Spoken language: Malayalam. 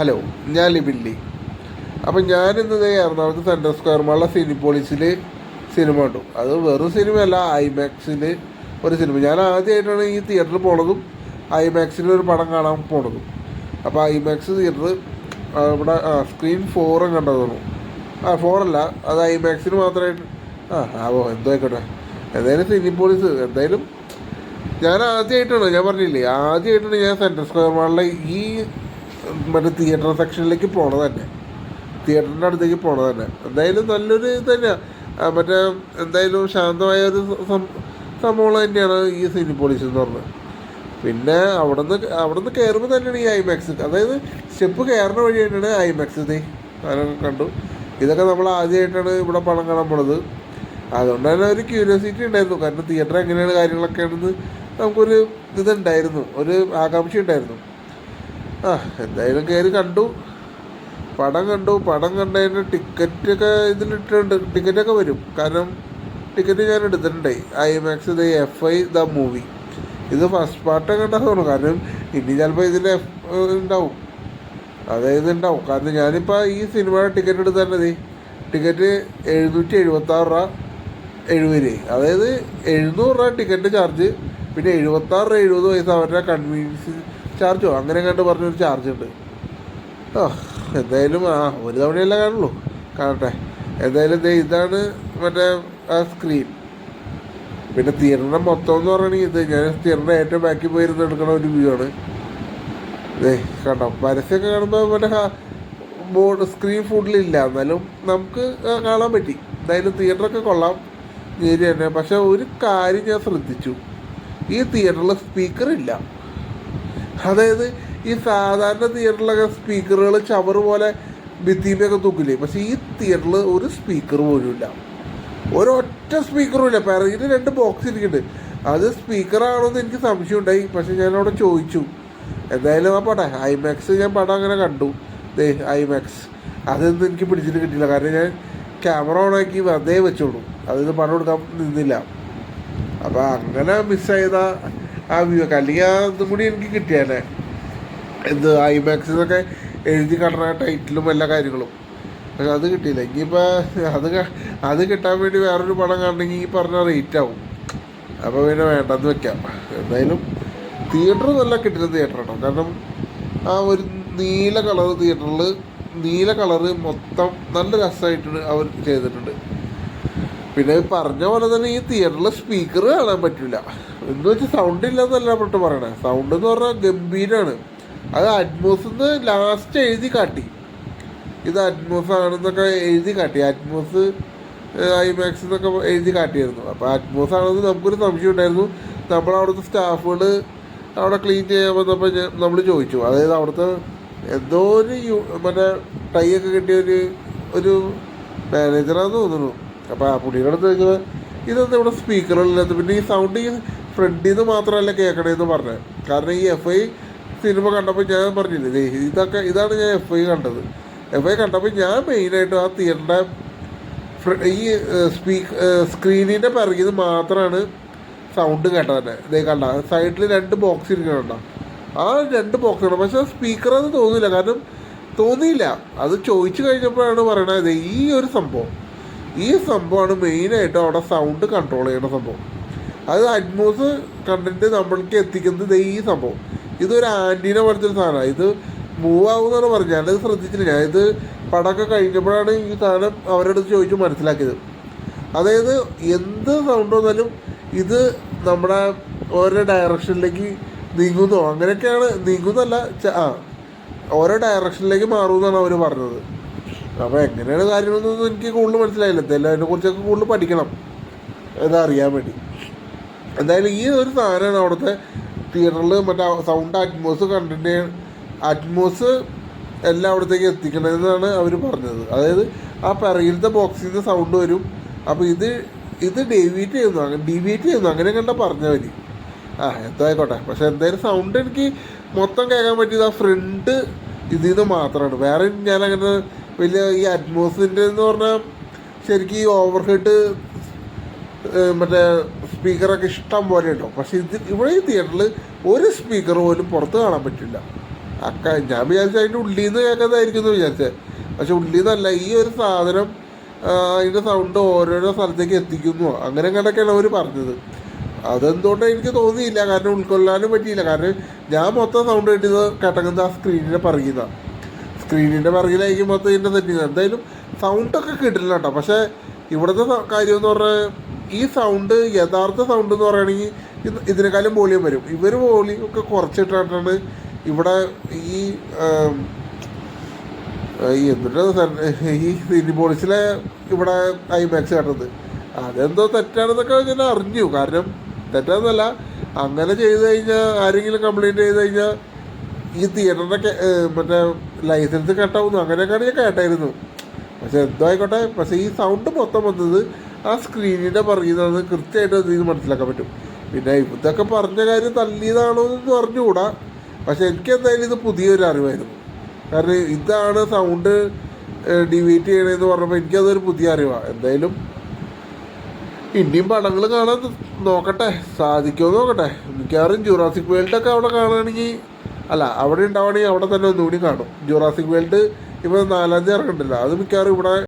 ഹലോ ഞാൻ ലിബില്ലി അപ്പം ഞാനിന്ന് ദേ എറണാകുളത്ത് സെൻട്രൽ സ്ക്വയർ മാളിലെ സിനിപോളിസിൽ സിനിമ കണ്ടു. അത് വെറും സിനിമയല്ല ഐമാക്സിൽ ഒരു സിനിമ. ഞാൻ ആദ്യമായിട്ടാണ് ഈ തിയേറ്ററിൽ പോണതും ഐമാക്സിൽ ഒരു പടം കാണാൻ പോണതും. അപ്പോൾ ഐമാക്സ് തിയേറ്റർ ഇവിടെ സ്ക്രീൻ ഫോറും കണ്ടതാണ് ആ ഫോറല്ല അത് ഐമാക്സിന് മാത്രമായിട്ട്. ആ ആവോ എന്തോ ആയിക്കോട്ടെ. എന്തായാലും സിനിപോളിസ് എന്തായാലും ഞാൻ ആദ്യമായിട്ടാണ് ഞാൻ പറഞ്ഞില്ലേ ആദ്യമായിട്ടാണ് ഞാൻ സെൻട്രൽ സ്ക്വയർ മാളിലെ ഈ മറ്റേ തിയേറ്റർ സെക്ഷനിലേക്ക് പോണത് തന്നെ. തിയേറ്ററിന്റെ അടുത്തേക്ക് പോണത് തന്നെ. എന്തായാലും നല്ലൊരു ഇത് തന്നെയാണ് മറ്റേ എന്തായാലും ശാന്തമായ ഒരു സംഭവം തന്നെയാണ് ഈ സിനിപോളിസ് എന്ന് പറഞ്ഞത്. പിന്നെ അവിടെ നിന്ന് അവിടെ നിന്ന് കയറുമ്പോൾ തന്നെയാണ് ഈ ഐമാക്സ് അതായത് സ്റ്റെപ്പ് കയറുന്ന വഴി തന്നെയാണ് ഐമാക്സ് ഇത്. ഞാനൊക്കെ കണ്ടു. ഇതൊക്കെ നമ്മൾ ആദ്യമായിട്ടാണ് ഇവിടെ പണം കാണാൻ പോണത്. അതുകൊണ്ട് തന്നെ ഒരു ക്യൂരിയോസിറ്റി ഉണ്ടായിരുന്നു. കാരണം തിയേറ്റർ എങ്ങനെയാണ് കാര്യങ്ങളൊക്കെ ആണെന്ന് നമുക്കൊരു ഇതുണ്ടായിരുന്നു ഒരു ആകാംക്ഷ ഉണ്ടായിരുന്നു. ആ എന്തായാലും കയറി കണ്ടു. പടം കണ്ടു. പടം കണ്ടതിന് ടിക്കറ്റൊക്കെ ഇതിലിട്ടുണ്ട് ടിക്കറ്റൊക്കെ വരും. കാരണം ടിക്കറ്റ് ഞാൻ എടുത്തിട്ടുണ്ടേ. IMAX the F I the movie ഇത് ഫസ്റ്റ് പാർട്ട് തോന്നും കാരണം ഇനി ചിലപ്പോൾ ഇതിൽ എഫ് ഉണ്ടാവും. അതായത് ഉണ്ടാവും. കാരണം ഞാനിപ്പോൾ ഈ സിനിമയുടെ ടിക്കറ്റ് എടുത്തേണ്ടത് ടിക്കറ്റ് എഴുന്നൂറ്റി എഴുപത്താറ് രൂപ എഴുപത് രൂപ അതായത് എഴുന്നൂറ് രൂപ ടിക്കറ്റ് ചാർജ് പിന്നെ എഴുപത്താറ് രൂപ എഴുപത് പൈസ അവരുടെ കൺവീനിയൻസ് ചാർജോ അങ്ങനെ കണ്ട് പറഞ്ഞൊരു ചാർജ് ഉണ്ട്. ആ എന്തായാലും ആ ഒരു തവണയല്ല കാണുള്ളൂ. കാണട്ടെ. എന്തായാലും ഇതാണ് മറ്റേ ആ സ്ക്രീൻ പിന്നെ തിയേറ്ററിന്റെ മൊത്തം എന്ന് പറയണെങ്കിൽ ഇത് ഞാൻ തിയേറ്ററിന്റെ ഏറ്റവും ബാക്കിൽ പോയിരുന്ന് എടുക്കണ ഒരു വ്യൂ ആണ്. ദേ കണ്ടോ? പരസ്യമൊക്കെ കാണുമ്പോൾ മറ്റേ ബോർഡ് സ്ക്രീൻ ഫുഡിലില്ല എന്നാലും നമുക്ക് കാണാൻ പറ്റി. എന്തായാലും തിയേറ്ററൊക്കെ കൊള്ളാം. ശരി തന്നെ. പക്ഷെ ഒരു കാര്യം ഞാൻ ശ്രദ്ധിച്ചു. ഈ തിയേറ്ററിൽ സ്പീക്കർ ഇല്ല. അതായത് ഈ സാധാരണ തിയേറ്ററിലൊക്കെ സ്പീക്കറുകൾ ചവർ പോലെ ഭിത്തിയിലൊക്കെ തൂക്കില്ലേ? പക്ഷേ ഈ തിയേറ്ററിൽ ഒരു സ്പീക്കർ പോലും ഇല്ല. ഒരൊറ്റ സ്പീക്കറും ഇല്ല. പിറകിന് രണ്ട് ബോക്സ് ഇരിക്കുന്നുണ്ട്. അത് സ്പീക്കറാണോ എന്ന് എനിക്ക് സംശയം ഉണ്ടായി പക്ഷെ അവിടെ ചോദിച്ചു. എന്തായാലും ആ പടം ഐമാക്സ് ഞാൻ പടം അങ്ങനെ കണ്ടു. ദേ ഐമാക്സ് അതൊന്നും എനിക്ക് പിടിച്ചിട്ട് കിട്ടിയില്ല. കാരണം ഞാൻ ക്യാമറ ഓണാക്കി വെറുതെ വെച്ചോളൂ. അതിന് പണം കൊടുക്കാൻ നിന്നില്ല. അപ്പോൾ അങ്ങനെ മിസ്സായത ആ വ്യൂ ഒക്കെ. അല്ലെങ്കിൽ ആ കൂടി എനിക്ക് കിട്ടിയാലേ എന്ത് ഐമാക്സ് എന്നൊക്കെ എഴുതി കാണുന്ന ടൈറ്റിലും എല്ലാ കാര്യങ്ങളും. പക്ഷെ അത് കിട്ടിയില്ല. ഇനിയിപ്പോൾ അത് അത് കിട്ടാൻ വേണ്ടി വേറൊരു പടം കാണണമെങ്കിൽ ഈ പറഞ്ഞ റേറ്റ് ആവും. അപ്പോൾ പിന്നെ വേണ്ടെന്ന് വെക്കാം. എന്തായാലും തിയേറ്റർ നല്ല കിട്ടുന്ന തിയേറ്ററാണ് കാരണം ആ ഒരു നീല കളർ തിയേറ്ററിൽ നീല കളറ് മൊത്തം നല്ല രസമായിട്ട് അവർ ചെയ്തിട്ടുണ്ട്. പിന്നെ പറഞ്ഞ പോലെ തന്നെ ഈ തിയേറ്ററിൽ സ്പീക്കർ കാണാൻ പറ്റില്ല എന്ന് വെച്ചാൽ സൗണ്ട് ഇല്ലെന്നല്ല പെട്ട് പറയണേ. സൗണ്ട് എന്ന് പറഞ്ഞാൽ ഗംഭീരമാണ് അത് അറ്റ്മോസ് എന്ന് ലാസ്റ്റ് എഴുതി കാട്ടി. ഇത് അറ്റ്മോസ് ആണെന്നൊക്കെ എഴുതി കാട്ടി. അറ്റ്മോസ് ഐമാക്സ് എന്നൊക്കെ എഴുതി കാട്ടിയായിരുന്നു. അപ്പോൾ അറ്റ്മോസ് ആണെന്ന് നമുക്കൊരു സംശയം ഉണ്ടായിരുന്നു. നമ്മൾ അവിടുത്തെ സ്റ്റാഫുകൾ അവിടെ ക്ലീൻ ചെയ്യാൻ വന്നപ്പോൾ നമ്മൾ ചോദിച്ചു. അതായത് അവിടുത്തെ എന്തോ ഒരു യു- മറ്റേ ടൈ ഒക്കെ കിട്ടിയ ഒരു ഒരു മാനേജറാന്ന് തോന്നുന്നു. അപ്പോൾ ആ പുള്ളിയുടെ അടുത്ത് ഇതൊന്നും ഇവിടെ സ്പീക്കറുകളില്ലാത്ത പിന്നെ ഈ സൗണ്ട് ഫ്രണ്ടിൽ നിന്ന് മാത്രമല്ല കേൾക്കണേന്ന് പറഞ്ഞത് കാരണം ഈ എഫ് ഐ സിനിമ കണ്ടപ്പോൾ ഞാൻ പറഞ്ഞില്ലേ ഇതൊക്കെ ഇതാണ് ഞാൻ എഫ് ഐ കണ്ടത്. എഫ് ഐ കണ്ടപ്പോൾ ഞാൻ മെയിനായിട്ട് ആ തിയേറ്ററിന്റെ ഈ സ്പീക്ക് സ്ക്രീനിന്റെ പിറകിൽ നിന്ന് മാത്രമാണ് സൗണ്ട് കേട്ടത് തന്നെ ഇതേ കണ്ട സൈഡിൽ രണ്ട് ബോക്സ് ഇരിക്കണുണ്ടോ ആ രണ്ട് ബോക്സ് പക്ഷേ സ്പീക്കർ അത് തോന്നില്ല കാരണം തോന്നിയില്ല. അത് ചോദിച്ചു കഴിഞ്ഞപ്പോഴാണ് പറയണത് ഈ ഒരു സംഭവം. ഈ സംഭവമാണ് മെയിനായിട്ട് അവിടെ സൗണ്ട് കൺട്രോൾ ചെയ്യുന്ന സംഭവം. അത് അറ്റ്മോസ് കണ്ടന്റ് നമ്മൾക്ക് എത്തിക്കുന്നത് ഈ സംഭവം. ഇതൊരു ആന്റീന പോലത്തെ സാധനമാണ് ഇത് മൂവ് ആവുമെന്നാണ് പറഞ്ഞത്. ഞാനത് ശ്രദ്ധിച്ചില്ല ഞാൻ ഇത് പടമൊക്കെ കഴിഞ്ഞപ്പോഴാണ് ഈ സാധനം അവരുടെ ചോദിച്ചു മനസ്സിലാക്കിയത്. അതായത് എന്ത് സൗണ്ട് വന്നാലും ഇത് നമ്മുടെ ഓരോ ഡയറക്ഷനിലേക്ക് നീങ്ങുന്നു? അങ്ങനെയൊക്കെയാണ്. നീങ്ങുന്നല്ല ആ ഓരോ ഡയറക്ഷനിലേക്ക് മാറുമെന്നാണ് അവർ പറഞ്ഞത്. അപ്പോൾ എങ്ങനെയാണ് കാര്യങ്ങളൊന്നും എനിക്ക് കൂടുതൽ മനസ്സിലായില്ല. എന്തായാലും അതിനെക്കുറിച്ചൊക്കെ കൂടുതൽ പഠിക്കണം. എന്നറിയാൻ വേണ്ടി. എന്തായാലും ഈ ഒരു സാധനമാണ് അവിടുത്തെ തിയേറ്ററിൽ മറ്റേ സൗണ്ട് അറ്റ്മോസ് കണ്ടിട്ട് അറ്റ്മോസ് എല്ലാം അവിടത്തേക്ക് എത്തിക്കണമെന്നാണ് അവർ പറഞ്ഞത്. അതായത് ആ പിറകിലത്തെ ബോക്സിൽ നിന്ന് സൗണ്ട് വരും. അപ്പോൾ ഇത് ഇത് ഡേവിയേറ്റ് ചെയ്യുന്നു. അങ്ങനെ ഡീവിയേറ്റ് ചെയ്യുന്നു. അങ്ങനെ കണ്ട പറഞ്ഞാൽ മതി ആ എന്തായിക്കോട്ടെ. പക്ഷെ എന്തായാലും സൗണ്ട് എനിക്ക് മൊത്തം കേൾക്കാൻ പറ്റിയത് ആ ഫ്രണ്ട് ഇതിൽ നിന്ന് മാത്രമാണ് വേറെ ഞാൻ അങ്ങനെ വലിയ ഈ അറ്റ്മോസിന്റെ എന്ന് പറഞ്ഞാൽ ശരിക്കും ഈ ഓവർഹെഡ് മറ്റേ സ്പീക്കറൊക്കെ ഇഷ്ടം പോലെ ഉണ്ടാവും പക്ഷെ ഇത് ഇവിടെ ഈ തിയേറ്ററിൽ ഒരു സ്പീക്കർ പോലും പുറത്ത് കാണാൻ പറ്റില്ല. അക്ക ഞാൻ വിചാരിച്ചു അതിന്റെ ഉള്ളിൽ നിന്ന് കേൾക്കുന്നതായിരിക്കും എന്ന് വിചാരിച്ചത് പക്ഷെ ഉള്ളിൽ നിന്നല്ല ഈ ഒരു സാധനം അതിന്റെ സൗണ്ട് ഓരോരോ സ്ഥലത്തേക്ക് എത്തിക്കുന്നു. അങ്ങനെ കണ്ടൊക്കെയാണ് അവർ പറഞ്ഞത്. അതെന്തുകൊണ്ട് എനിക്ക് തോന്നിയില്ല. കാരണം ഉൾക്കൊള്ളാനും പറ്റിയില്ല. കാരണം ഞാൻ മൊത്തം സൗണ്ട് കിട്ടിയത് കിടക്കുന്നത് ആ സ്ക്രീനിന്റെ പറയുന്ന സ്ക്രീനിന്റെ പിറകിലായിരിക്കും മൊത്തം ഇതിന്റെ തെറ്റിയത് എന്തായാലും സൗണ്ടൊക്കെ കിട്ടില്ല കേട്ടോ. പക്ഷേ ഇവിടുത്തെ കാര്യം എന്ന് പറഞ്ഞാൽ ഈ സൗണ്ട് യഥാർത്ഥ സൗണ്ട് എന്ന് പറയുകയാണെങ്കിൽ ഇത് ഇതിനേക്കാളും വോളിയം വരും. ഇവർ വോളിയം ഒക്കെ കുറച്ചിട്ടാണ് ഇവിടെ ഈ ഈ എന്നിട്ട് ഈ സിനി പോളിസിലെ ഇവിടെ ഐമാക്സ് കണ്ടത്. അതെന്തോ തെറ്റാണെന്നൊക്കെ ഞാൻ അറിഞ്ഞു. കാരണം തെറ്റാന്നല്ല അങ്ങനെ ചെയ്തു കഴിഞ്ഞാൽ ആരെങ്കിലും കംപ്ലൈന്റ് ചെയ്ത് കഴിഞ്ഞാൽ ഈ തിയേറ്ററിന്റെ മറ്റേ ലൈസൻസ് കട്ടാവുന്നു അങ്ങനെയൊക്കെയാണ് ഞാൻ കേട്ടായിരുന്നു. പക്ഷെ എന്തോ ആയിക്കോട്ടെ പക്ഷേ ഈ സൗണ്ട് മൊത്തം വന്നത് ആ സ്ക്രീനിന്റെ പറയുന്നത് കൃത്യമായിട്ട് അതിൽ നിന്ന് മനസ്സിലാക്കാൻ പറ്റും. പിന്നെ ഇതൊക്കെ പറഞ്ഞ കാര്യം തള്ളിയതാണോ എന്ന് പറഞ്ഞുകൂടാ പക്ഷെ എനിക്ക് എന്തായാലും ഇത് പുതിയൊരു അറിവായിരുന്നു. കാരണം ഇതാണ് സൗണ്ട് ഡിവീറ്റ് ചെയ്യണമെന്ന് പറഞ്ഞപ്പോൾ എനിക്കതൊരു പുതിയ അറിവാണ് എന്തായാലും ഇനിയും പടങ്ങൾ കാണാൻ നോക്കട്ടെ. സാധിക്കുമോ നോക്കട്ടെ. മിക്കവാറും ജുറാസിക് വേൾഡൊക്കെ അവിടെ കാണുകയാണെങ്കിൽ അല്ല അവിടെ ഉണ്ടാവുകയാണെങ്കിൽ അവിടെ തന്നെ ഒന്നുകൂടി കാണും. ജുറാസിക് വേൾഡ് ഇപ്പോൾ നാലാം തീയതി ഇറങ്ങണ്ടല്ലോ. അത് മിക്കവാറും ഇവിടെ